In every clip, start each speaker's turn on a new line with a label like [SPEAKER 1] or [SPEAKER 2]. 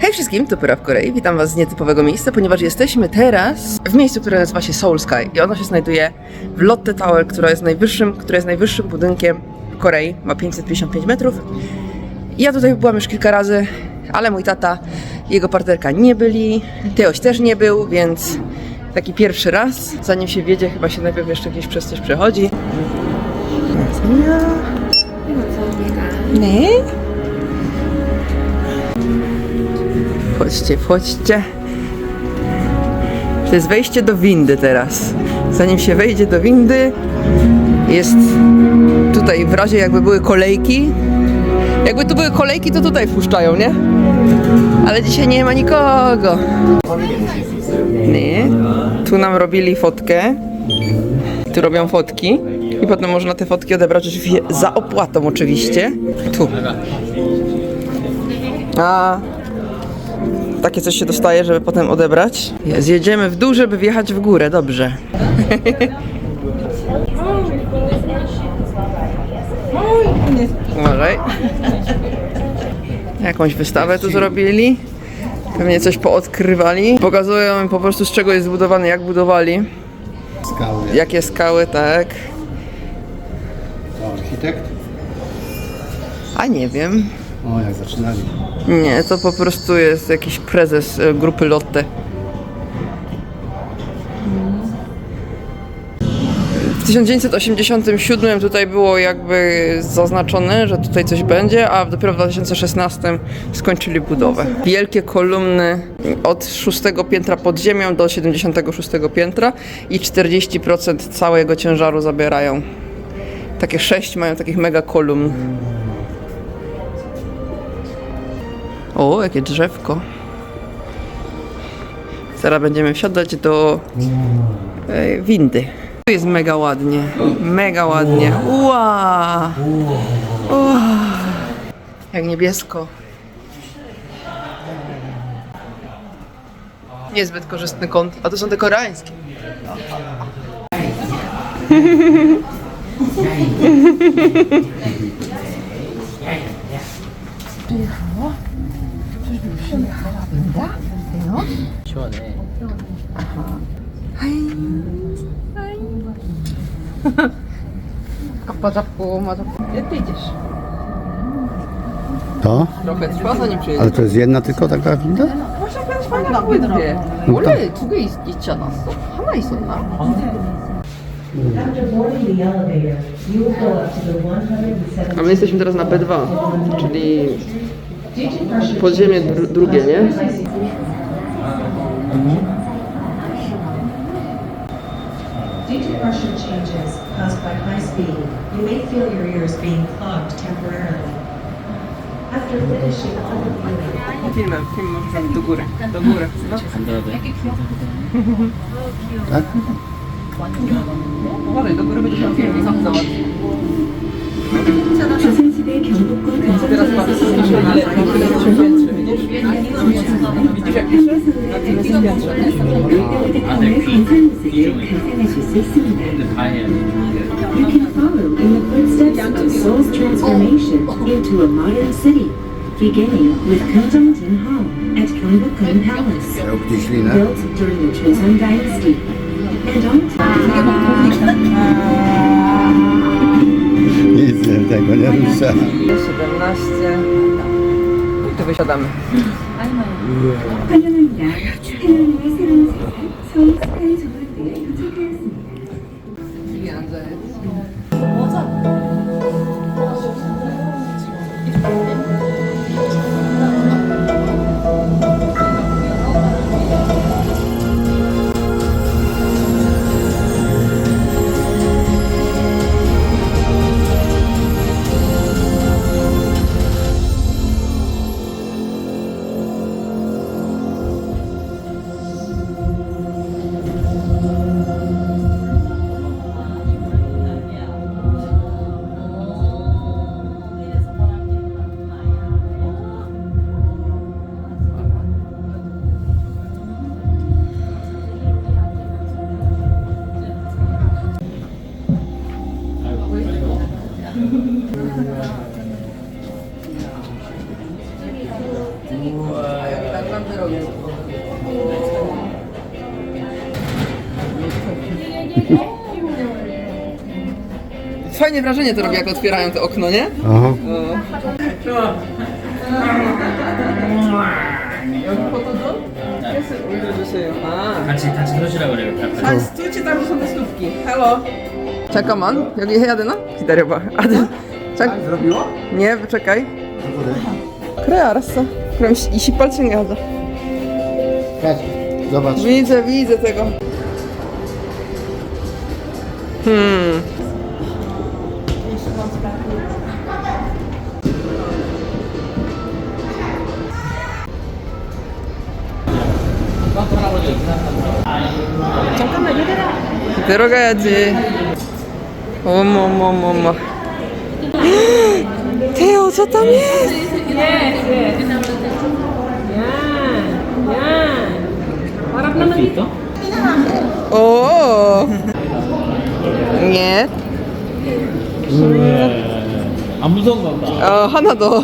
[SPEAKER 1] Hej wszystkim, to Pyra w Korei. Witam Was z nietypowego miejsca, ponieważ jesteśmy teraz w miejscu, które nazywa się Seoul Sky i ono się znajduje w Lotte Tower, która jest najwyższym, które jest najwyższym budynkiem w Korei. Ma 555 metrów. Ja tutaj byłam już kilka razy, ale mój tata i jego partnerka nie byli. Teoś też nie był, więc taki pierwszy raz. Zanim się wiedzie, chyba się najpierw jeszcze gdzieś przez coś przechodzi. Nie? Wchodźcie, wchodźcie. To jest wejście do windy teraz. Zanim się wejdzie do windy, jest tutaj w razie jakby były kolejki. Jakby tu były kolejki, to tutaj wpuszczają, nie? Ale dzisiaj nie ma nikogo. Nie. Tu nam robili fotkę. Tu robią fotki. I potem można te fotki odebrać za opłatą oczywiście. Tu. A takie coś się dostaje, żeby potem odebrać. Zjedziemy w dół, żeby wjechać w górę, dobrze. Uważaj. Jakąś wystawę tu zrobili. Pewnie coś poodkrywali. Pokazują po prostu z czego jest zbudowany, jak budowali.
[SPEAKER 2] Skały.
[SPEAKER 1] Jakie skały, tak.
[SPEAKER 2] To architekt?
[SPEAKER 1] A nie wiem.
[SPEAKER 2] O, jak zaczynali.
[SPEAKER 1] Nie, to po prostu jest jakiś prezes e, grupy Lotte. W 1987 tutaj było jakby zaznaczone, że tutaj coś będzie, a dopiero w 2016 skończyli budowę. Wielkie kolumny od 6 piętra pod ziemią do 76 piętra i 40% całego ciężaru zabierają. Takie sześć mają takich mega kolumn. O, jakie drzewko. Zaraz będziemy wsiadać do e, windy. Tu jest mega ładnie. Mega ładnie. Ua! Ua! Jak niebiesko. Niezbyt korzystny kąt. A to są te koreańskie. A빠 잡고 ma 잡고. Gdzie ty idziesz?
[SPEAKER 2] To?
[SPEAKER 1] Trochę trwa zanim przyjedzie.
[SPEAKER 2] Ale to jest jedna tylko taka winda?
[SPEAKER 1] Właśnie kiedyś pamiętam były dwie. 원래 두 개 있지 않았어? 하나 있었나?
[SPEAKER 3] After boarding the elevator, you will go up to the 107th
[SPEAKER 1] A my jesteśmy teraz na B2, czyli
[SPEAKER 3] digit pressure
[SPEAKER 1] podziemie dru drugie, nie?
[SPEAKER 3] digit pressure changes caused by high speed. You may feel your ears being clogged temporarily. After finishing all the viewing,
[SPEAKER 1] Filmem, film do góry. Do góry. No.
[SPEAKER 2] Tak?
[SPEAKER 1] Do góry będzie film i sam zobacz.
[SPEAKER 4] You can follow in the footsteps of Seoul's transformation into a modern city, beginning with Kyungdongjin Hall at Gyeongbokgung Palace, built during the Joseon Dynasty, and on
[SPEAKER 2] tego nie rusza.
[SPEAKER 1] 17. I tu wysiadamy.
[SPEAKER 4] 환
[SPEAKER 1] Fajne wrażenie to robi, jak otwierają to okno, nie?
[SPEAKER 2] Aha.
[SPEAKER 5] Kaczy, kaczy, to źle
[SPEAKER 1] urywa, prawda? A stójcie tam, że są te stówki. Halo? 잠깐만. 여기 해야 되나? 기다려봐. 아, 네. 잠...
[SPEAKER 2] zrobiło?
[SPEAKER 1] Nie, czekaj. 그래, 알았어. 그럼 28층에 하자.
[SPEAKER 2] Patrz, zobacz.
[SPEAKER 1] Widzę, widzę tego. Hmm. 들어가야지. 어머 어머 어머 어머. 태호 저 땀이.
[SPEAKER 5] 할수 있어?
[SPEAKER 1] 오. 예.
[SPEAKER 5] 안 무서운가 보다.
[SPEAKER 1] 어, 하나 더.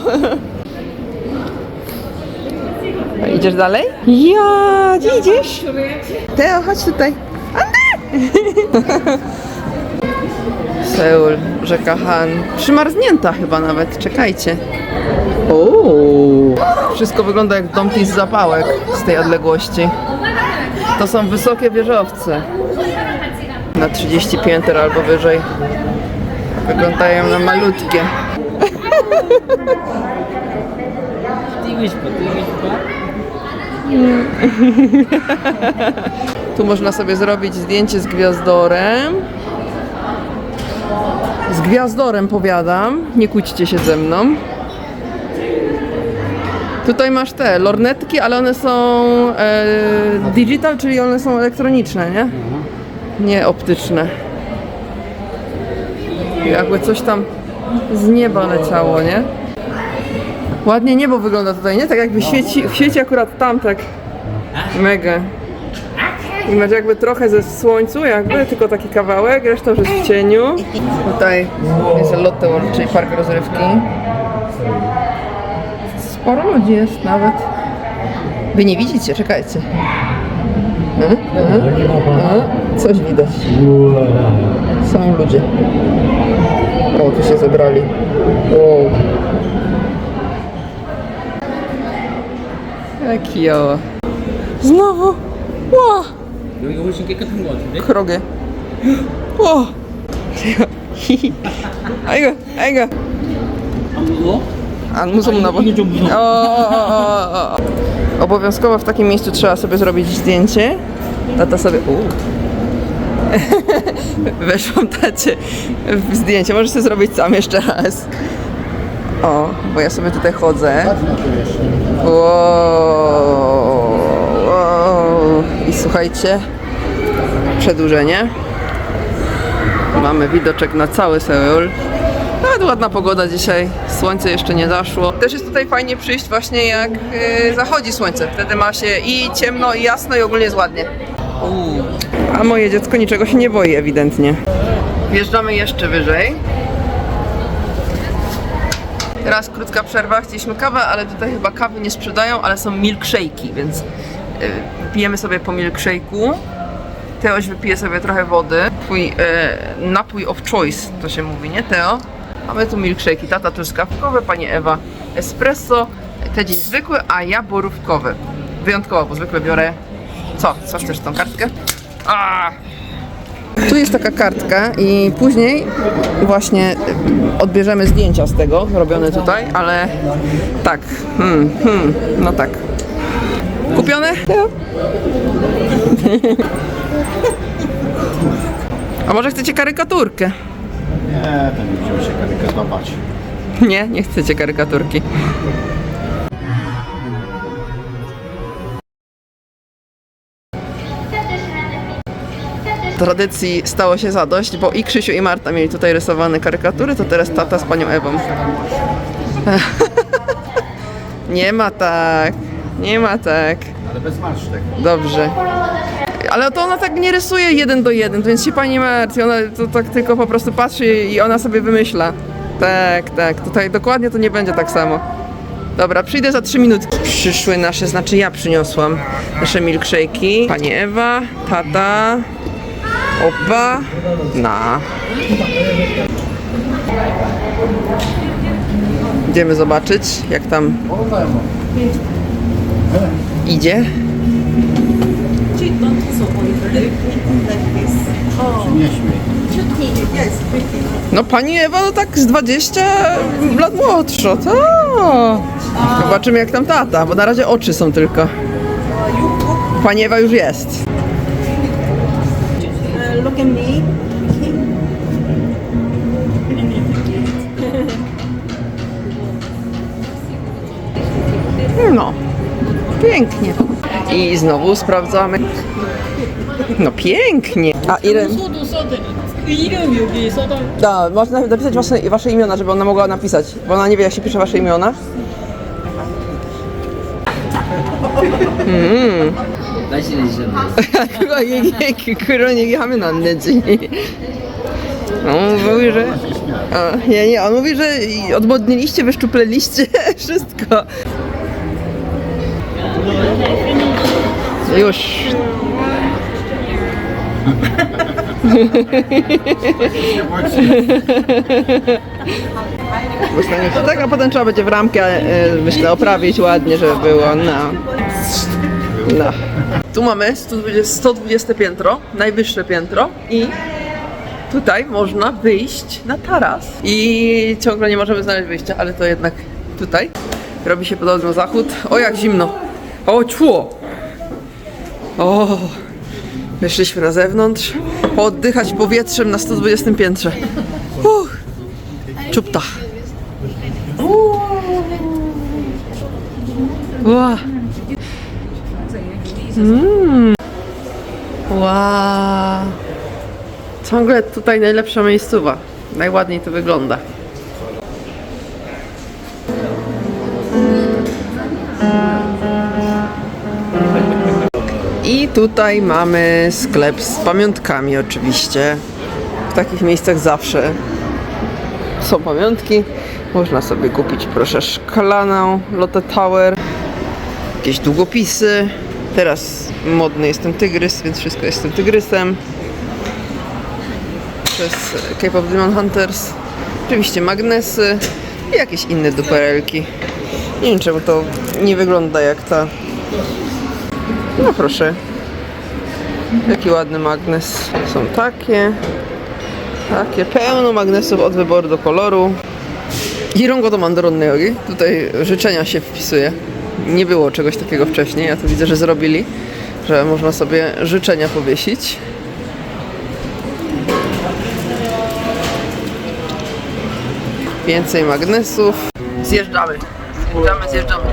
[SPEAKER 1] Idziesz dalej? Ja, gdzie idziesz? Teo, chodź tutaj. Andy! Seul, rzeka Han. Przymarznięta chyba nawet, czekajcie. Uuu. Wszystko wygląda jak domki z zapałek z tej odległości. To są wysokie wieżowce. Na 30 pięter albo wyżej. Wyglądają na malutkie. Tu można sobie zrobić zdjęcie z gwiazdorem. Z gwiazdorem powiadam, nie kłóćcie się ze mną. Tutaj masz te lornetki, ale one są e, digital, czyli one są elektroniczne, nie? Nie optyczne. Jakby coś tam z nieba leciało, nie? Ładnie niebo wygląda tutaj, nie? Tak jakby świeci, świeci akurat tam tak mega. I masz jakby trochę ze słońcu, jakby, tylko taki kawałek, reszta już jest w cieniu. Tutaj jest Lotte World, czyli park rozrywki. Sporo ludzi jest nawet. Wy nie widzicie, czekajcie. E? E? E? Coś widać. Są ludzie. O, tu się zebrali. Wow. Jak kijoła. Znowu! Ła!
[SPEAKER 5] 여기가 훨씬 깨끗한 것 같은데?
[SPEAKER 1] 그러게. 와. 아이고, 아이고.
[SPEAKER 5] 안 무서워?
[SPEAKER 1] 안 무섭나 봐.
[SPEAKER 5] 이게 좀 무서워.
[SPEAKER 1] O, o, o, o, o. Obowiązkowo w takim miejscu trzeba sobie zrobić zdjęcie. Tata sobie. U. Weszłam tacie w zdjęcie. Możesz sobie zrobić sam jeszcze raz. O, bo ja sobie tutaj chodzę.
[SPEAKER 2] Patrz na to jeszcze.
[SPEAKER 1] Wow, wow. I słuchajcie, przedłużenie. Mamy widoczek na cały Seul. Nawet ładna pogoda dzisiaj, słońce jeszcze nie zaszło. Też jest tutaj fajnie przyjść właśnie jak yy, zachodzi słońce. Wtedy ma się i ciemno, i jasno, i ogólnie jest ładnie. A moje dziecko niczego się nie boi ewidentnie. Wjeżdżamy jeszcze wyżej. Teraz krótka przerwa, chcieliśmy kawę, ale tutaj chyba kawy nie sprzedają, ale są milkshake'i, więc pijemy sobie po milkshake'u. Teoś wypije sobie trochę wody. Twój y, napój of choice, to się mówi, nie Teo? Mamy tu milkshake'i, tata truskawkowe, pani Ewa espresso, te dzień zwykły, a ja borówkowy. Wyjątkowo, bo zwykle biorę... Co? Co chcesz tą kartkę? A! Tu jest taka kartka i później właśnie y, odbierzemy zdjęcia z tego, robione tutaj, ale tak, hmm, hmm, no tak. Kupione? A może chcecie karykaturkę?
[SPEAKER 2] Nie, to nie będziemy się karykatować.
[SPEAKER 1] Nie, nie chcecie karykaturki. Tradycji stało się zadość, bo i Krzysiu i Marta mieli tutaj rysowane karykatury, to teraz tata z panią Ewą. Nie ma tak, nie ma tak.
[SPEAKER 2] Ale bez masztek.
[SPEAKER 1] Dobrze. Ale to ona tak nie rysuje jeden do jeden, więc się pani martwi. Ona to tak tylko po prostu patrzy i ona sobie wymyśla. Tak, tak. Tutaj dokładnie to nie będzie tak samo. Dobra, przyjdę za 3 minutki. Przyszły nasze, znaczy ja przyniosłam nasze milkshake'i. Pani Ewa, tata, opa, na. Idziemy zobaczyć, jak tam idzie. No pani Ewa, no tak z 20 lat młodsza, to. Zobaczymy jak tam tata, bo na razie oczy są tylko. Pani Ewa już jest. pięknie. I znowu sprawdzamy. No pięknie. A ile...
[SPEAKER 5] 소도 써드 이름 여기 써달
[SPEAKER 1] Da, można napisać wasze, wasze imiona, żeby ona mogła napisać, bo ona nie wie jak się pisze wasze imiona.
[SPEAKER 5] 날씬해지셨네
[SPEAKER 1] 그거 얘기 그런 얘기 하면 안 되지. On mówi, że. A, nie, nie, on mówi, że i odmodniliście, wyszczupleliście wszystko. Już. To tak, a potem trzeba będzie w ramkę, e, myślę, oprawić ładnie, żeby było. No. No. Tu mamy 120, 120 piętro, najwyższe piętro i tutaj można wyjść na taras. I ciągle nie możemy znaleźć wyjścia, ale to jednak tutaj robi się podobno zachód. O, jak zimno. O, ciło. O, wyszliśmy na zewnątrz, pooddychać powietrzem na 120 piętrze. Uff, czupta. Ua. Wow. Ciągle tutaj najlepsza miejscowa. Najładniej to wygląda. Tutaj mamy sklep z pamiątkami oczywiście. W takich miejscach zawsze są pamiątki. Można sobie kupić proszę szklaną Lotte Tower jakieś długopisy. Teraz modny jest ten tygrys, więc wszystko jest tym tygrysem. Przez Cape of Demon Hunters. Oczywiście magnesy i jakieś inne duperelki. Nie wiem czemu to nie wygląda jak ta. No proszę. Jaki ładny magnes. Są takie. Takie. Pełno magnesów od wyboru do koloru. I rągo do mandaronny jogi. Tutaj życzenia się wpisuje. Nie było czegoś takiego wcześniej. Ja to widzę, że zrobili, że można sobie życzenia powiesić. Więcej magnesów. Zjeżdżamy. Zjeżdżamy, zjeżdżamy.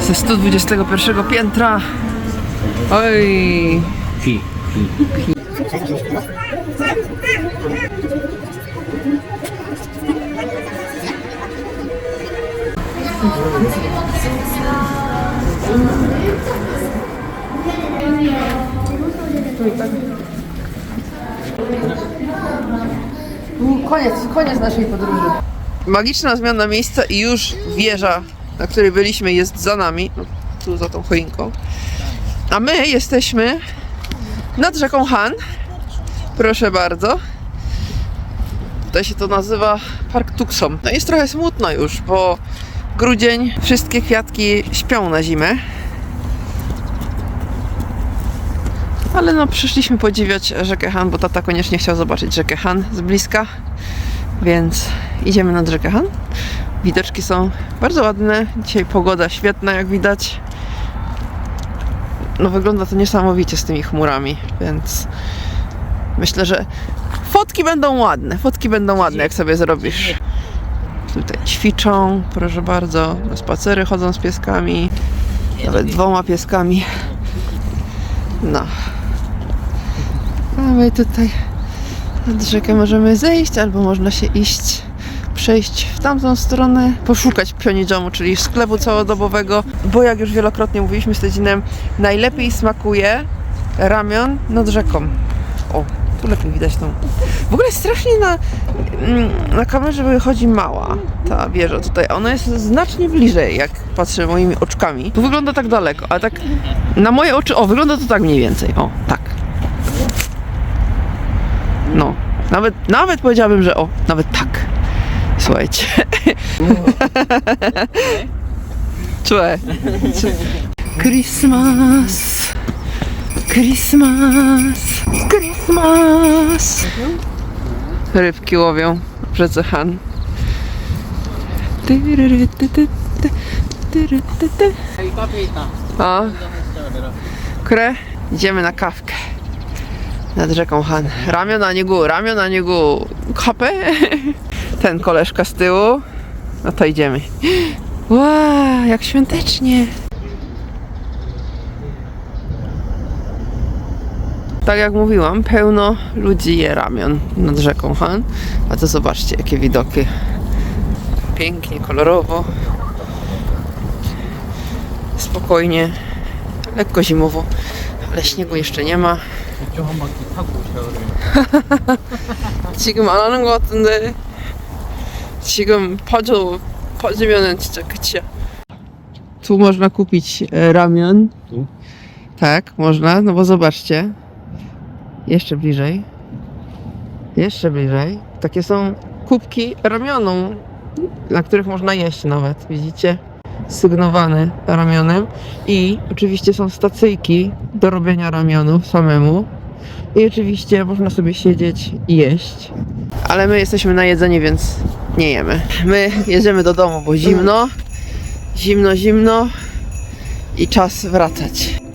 [SPEAKER 1] Ze 121 piętra. Oj.
[SPEAKER 5] 귀 귀.
[SPEAKER 1] Koniec, koniec naszej podróży. Magiczna zmiana miejsca i już wieża, na której byliśmy, jest za nami. No, tu za tą choinką. A my jesteśmy nad rzeką Han. Proszę bardzo. Tutaj się to nazywa Park Tucson. No jest trochę smutno już, bo grudzień, wszystkie kwiatki śpią na zimę. Ale no przyszliśmy podziwiać rzekę Han, bo tata koniecznie chciał zobaczyć rzekę Han z bliska. Więc idziemy nad rzekę Han. Widoczki są bardzo ładne. Dzisiaj pogoda świetna, jak widać. No wygląda to niesamowicie z tymi chmurami, więc myślę, że fotki będą ładne. Fotki będą ładne, jak sobie zrobisz. Tutaj ćwiczą, proszę bardzo. Na spacery chodzą z pieskami. Nawet dwoma pieskami. No. A my tutaj nad rzekę możemy zejść, albo można się iść, przejść w tamtą stronę, poszukać pionidżomu, czyli sklepu całodobowego, bo jak już wielokrotnie mówiliśmy z Tedzinem, najlepiej smakuje ramion nad rzeką. O, Tu lepiej widać tą. W ogóle strasznie na, mm, na kamerze wychodzi mała ta wieża tutaj. Ona jest znacznie bliżej, jak patrzę moimi oczkami. Tu wygląda tak daleko, ale tak na moje oczy, o, wygląda to tak mniej więcej. O, tak. No, nawet, nawet powiedziałabym, że o, nawet tak. Słuchajcie. Czuję. Christmas. Christmas. Christmas. Rybki łowią w rzece Han. O, Kre, idziemy na kawkę. Nad rzeką Han. Ramion na niegu, ramion na niegu. Kapę Ten koleżka z tyłu. No to idziemy. Wow, jak świątecznie. Tak jak mówiłam, pełno ludzi je ramion nad rzeką Han. A to zobaczcie, jakie widoki. Pięknie, kolorowo. Spokojnie. Lekko zimowo, ale śniegu jeszcze nie ma.
[SPEAKER 5] 한 바퀴 타고 샤워를
[SPEAKER 1] 지금 안 하는 것 같은데 지금 퍼져 퍼지면은 진짜 끝이야. Tu można kupić e, ramion.
[SPEAKER 5] Tu?
[SPEAKER 1] Tak, można, no bo zobaczcie. Jeszcze bliżej. Jeszcze bliżej. Takie są kubki ramionu, na których można jeść nawet, widzicie? Sygnowane ramionem. I oczywiście są stacyjki do robienia ramionów samemu. I oczywiście można sobie siedzieć i jeść. Ale my jesteśmy na jedzenie, więc nie jemy. My jedziemy do domu, bo zimno. Zimno, zimno. I czas wracać.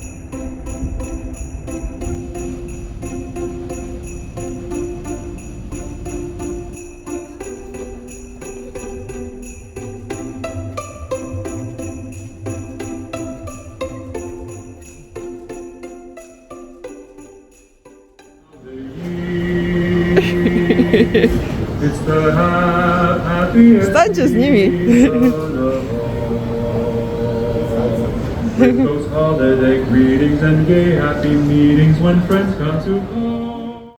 [SPEAKER 1] Stańcie z nimi.
[SPEAKER 6] Those holiday greetings and gay happy meetings when friends come to.